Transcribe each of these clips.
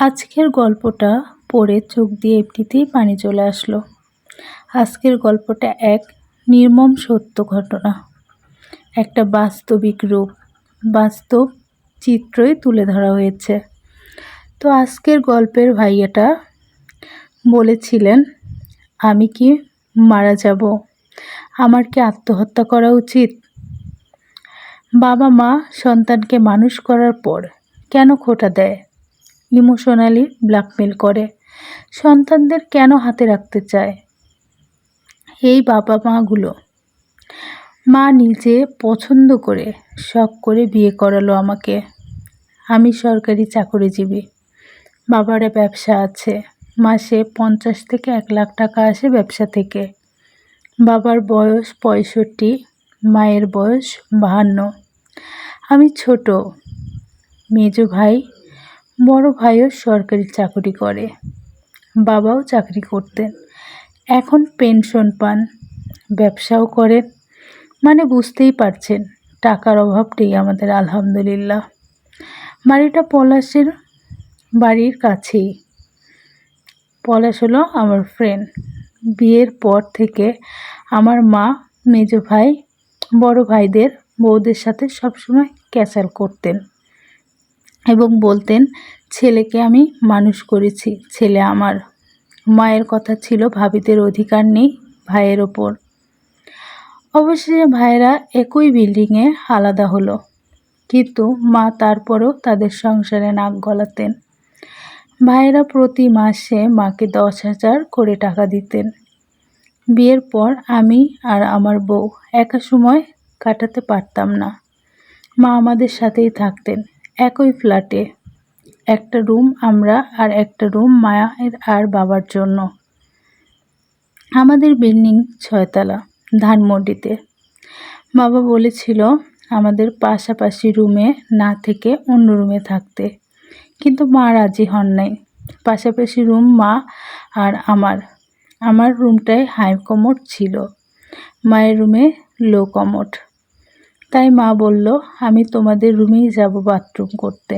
আজকের গল্পটা পড়ে চোখ দিয়ে এমনিতেই পানি চলে আসলো। আজকের গল্পটা এক নির্মম সত্য ঘটনা। একটা বাস্তবিক রূপ, বাস্তব চিত্রই তুলে ধরা হয়েছে। তো আজকের গল্পের ভাইয়াটা বলেছিলেন, আমি কি মারা যাব? আমার কি আত্মহত্যা করা উচিত? বাবা মা সন্তানকে মানুষ করার পর কেন খোটা দেয়? ইমোশনালি ব্ল্যাকমেল করে। সন্তানদের কেন হাতে রাখতে চায়? এই বাবা মাগুলো মা নিজে পছন্দ করে শখ করে বিয়ে করালো আমাকে। আমি সরকারি চাকরিজীবী। বাবারা ব্যবসা আছে। মাসে পঞ্চাশ থেকে এক লাখ টাকা আসে ব্যবসা থেকে। বাবার বয়স পঁয়ষট্টি, মায়ের বয়স বাহান্ন। আমি ছোট। মেজ ভাই বড় ভাইও সরকারি চাকরি করে, বাবাও চাকরি করতেন। এখন পেনশন পান, ব্যবসাও করেন মানে বুঝতেই পারছেন টাকার অভাব নেই আমাদের, আলহামদুলিল্লাহ। বাড়িটা পলাশের বাড়ির কাছেই। পলাশ হলো আমার ফ্রেন্ড বিয়ের পর থেকে আমার মা, মেজ ভাই, বড় ভাইদের বউদের সাথে সবসময় ক্যাচাল করতেন। এবং বলতেন, ছেলেকে আমি মানুষ করেছি। ছেলে আমার। মায়ের কথা ছিল, ভাবিদের অধিকার নেই ভাইয়ের ওপর। অবশেষে ভাইয়েরা একই বিল্ডিংয়ে আলাদা হলো। কিন্তু মা তারপরও তাদের সংসারে নাক গলাতেন। ভাইয়েরা প্রতি মাসে মাকে দশ হাজার করে টাকা দিতেন। বিয়ের পর আমি আর আমার বউ একা সময় কাটাতে পারতাম না। মা আমাদের সাথেই থাকতেন। একই ফ্ল্যাটে। একটা রুম আমরা আর একটা রুম মায়ের আর বাবার জন্য। আমাদের বিল্ডিং ছয়তলা, ধানমন্ডিতে। বাবা বলেছিল আমাদের পাশাপাশি রুমে না থেকে অন্য রুমে থাকতে। কিন্তু মা রাজি হন নাই। পাশাপাশি রুম মা আর আমার। আমার রুমটায় হাই কমোড ছিল। মায়ের রুমে লো কমোড তাই মা বলল, আমি তোমাদের রুমেই যাব বাথরুম করতে।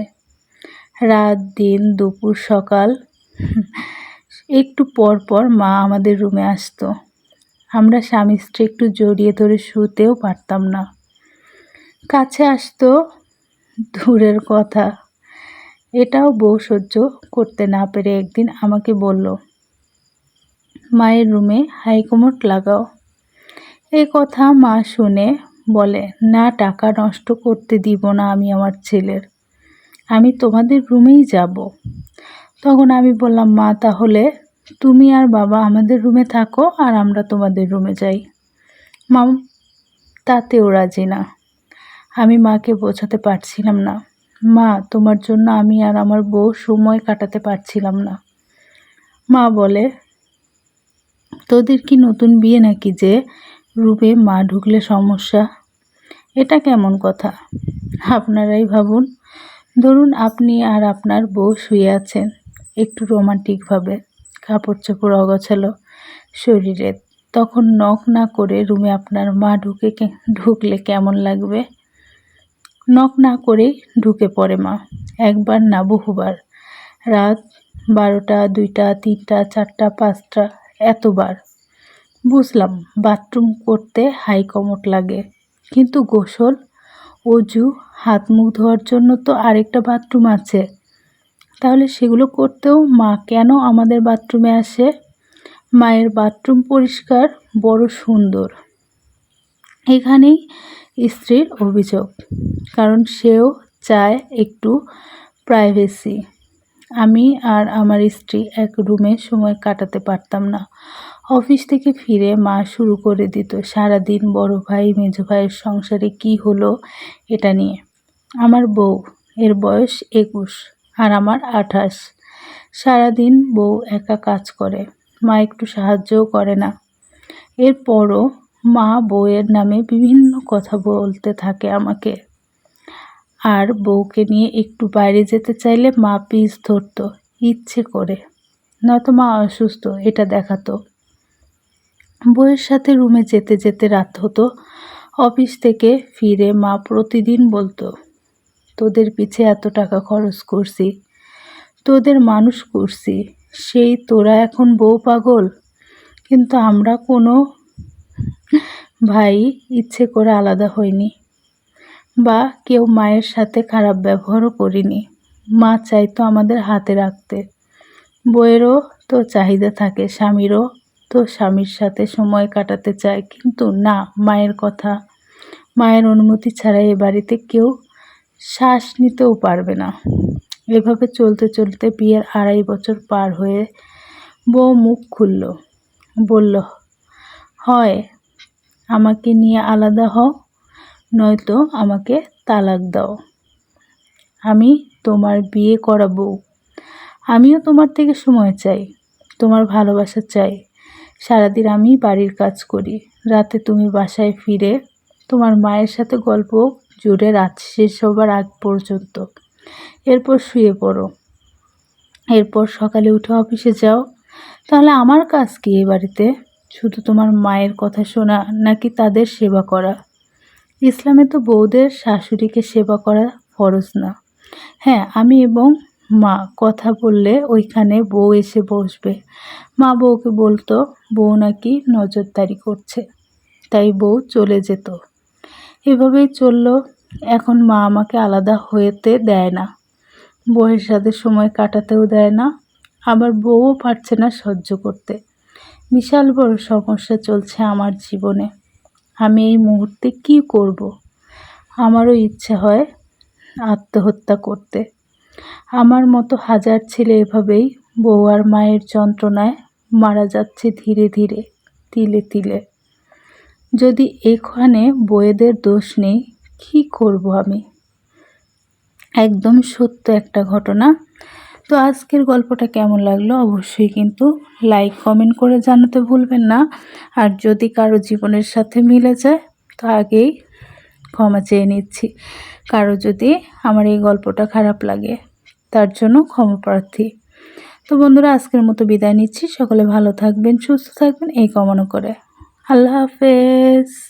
রাত দিন দুপুর সকাল, একটু পর পর মা আমাদের রুমে আসতো। আমরা স্বামী স্ত্রী একটু জড়িয়ে ধরে শুতেও পারতাম না। কাছে আসতো, দূরের কথা। এটাও বউ সহ্য করতে না পেরে একদিন আমাকে বলল, মায়ের রুমে হাইকমোট লাগাও। এই কথা মা শুনে বলে, না, টাকা নষ্ট করতে দিব না আমি আমার ছেলের। আমি তোমাদের রুমেই যাব। তখন আমি বললাম, মা, তাহলে তুমি আর বাবা আমাদের রুমে থাকো আর আমরা তোমাদের রুমে যাই। মা তাতেও রাজি না। আমি মাকে বোঝাতে পারছিলাম না। মা, তোমার জন্য আমি আর আমার বউ সময় কাটাতে পারছিলাম না। মা বলে, তোদের কি নতুন বিয়ে নাকি যে রূপে মা ঢুকলে সমস্যা? এটা কেমন কথা? আপনারাই ভাবুন। ধরুন আপনি আর আপনার বউ শুয়ে আছেন, একটু রোমান্টিকভাবে কাপড় চোপড় অগোছালো শরীরে, তখন নখ না করে রুমে আপনার মা ঢুকে ঢুকলে কেমন লাগবে? নখ না করেই ঢুকে পড়ে মা, একবার না বহুবার। রাত বারোটা, দুইটা, তিনটা, চারটা, পাঁচটা, এতবার। বুঝলাম বাথরুম করতে হাই কমট লাগে। কিন্তু গোসল, অজু, হাত মুখ ধোয়ার জন্য তো আরেকটা বাথরুম আছে। তাহলে সেগুলো করতেও মা কেন আমাদের বাথরুমে আসে? মায়ের বাথরুম পরিষ্কার, বড় সুন্দর। এখানেই স্ত্রীর অভিযোগ, কারণ সেও চায় একটু প্রাইভেসি আমি আর আমার স্ত্রী এক রুমে সময় কাটাতে পারতাম না। অফিস থেকে ফিরে মা শুরু করে দিত, সারাদিন বড় ভাই, মেজ ভাইয়ের সংসারে কি হলো এটা নিয়ে। আমার বউ, এর বয়স একুশ আর আমার আঠাশ। সারাদিন বউ একা কাজ করে, মা একটু সাহায্যও করে না। এরপরও মা বউয়ের নামে বিভিন্ন কথা বলতে থাকে আমাকে। আর বউকে নিয়ে একটু বাইরে যেতে চাইলে মা পিস ধরতো, ইচ্ছে করে। নয়তো মা অসুস্থ, এটা দেখাতো। বউয়ের সাথে রুমে যেতে যেতে রাত হতো। অফিস থেকে ফিরে মা প্রতিদিন বলতো, তোদের পিছে এত টাকা খরচ করছি, তোদের মানুষ করছি, সেই তোরা এখন বউ পাগল। কিন্তু আমরা কোনো ভাই ইচ্ছে করে আলাদা হইনি বা কেউ মায়ের সাথে খারাপ ব্যবহারও করিনি। মা চাইতো আমাদের হাতে রাখতে। বইয়েরও তো চাহিদা থাকে, স্বামীরও তো স্বামীর সাথে সময় কাটাতে চায়, কিন্তু না, মায়ের কথা। মায়ের অনুমতি ছাড়া এ বাড়িতে কেউ শ্বাস নিতেও পারবে না। এভাবে চলতে চলতে বিয়ের আড়াই বছর পার হয়ে বউ মুখ খুলল। বলল, হয়, আমাকে নিয়ে আলাদা হও, নয়তো আমাকে তালাক দাও। আমি তোমার বিয়ে করাবো। আমিও তোমার থেকে সময় চাই, তোমার ভালোবাসা চাই। সারাদিন আমি বাড়ির কাজ করি। রাতে তুমি বাসায় ফিরে তোমার মায়ের সাথে গল্প জুড়ে রাত শেষ হবার আগ পর্যন্ত। এরপর শুয়ে পড়ো। এরপর সকালে উঠে অফিসে যাও। তাহলে আমার কাজ কি এ বাড়িতে? শুধু তোমার মায়ের কথা শোনা নাকি তাদের সেবা করা? ইসলামে তো বউদের শাশুড়িকে সেবা করা ফরজ না। হ্যাঁ আমি এবং মা, কথা বললে ওইখানে বউ এসে বসবে। মা বউকে বলতো, বউ নাকি নজরদারি করছে। তাই বউ চলে যেত। এভাবেই চলল। এখন মা আমাকে আলাদা হয়েতে দেয় না। বউয়ের সাথে সময় কাটাতেও দেয় না। আবার বউও পারছে না সহ্য করতে। বিশাল বড় সমস্যা চলছে আমার জীবনে। আমি এই মুহূর্তে কি করব। আমারও ইচ্ছে হয় আত্মহত্যা করতে। আমার মতো হাজার ছেলে এভাবেই বউ আর মায়ের যন্ত্রণায় মারা যাচ্ছে ধীরে ধীরে, তিলে তিলে। যদি এখানে বইয়েদের দোষ নেই, কী করব আমি? একদম সত্য একটা ঘটনা। তো আজকের গল্পটা কেমন লাগল অবশ্যই কিন্তু লাইক কমেন্ট করে জানাতে ভুলবেন না। আর যদি কারও জীবনের সাথে মিলে যায়, তো আগেই ক্ষমা চেয়ে নিচ্ছি। কারও যদি আমার এই গল্পটা খারাপ লাগে তার জন্য ক্ষমা প্রার্থী। তো বন্ধুরা, আজকের মতো বিদায় নিচ্ছি। সকলে ভালো থাকবেন, সুস্থ থাকবেন, এই কামনা করে। আল্লাহ হাফেজ।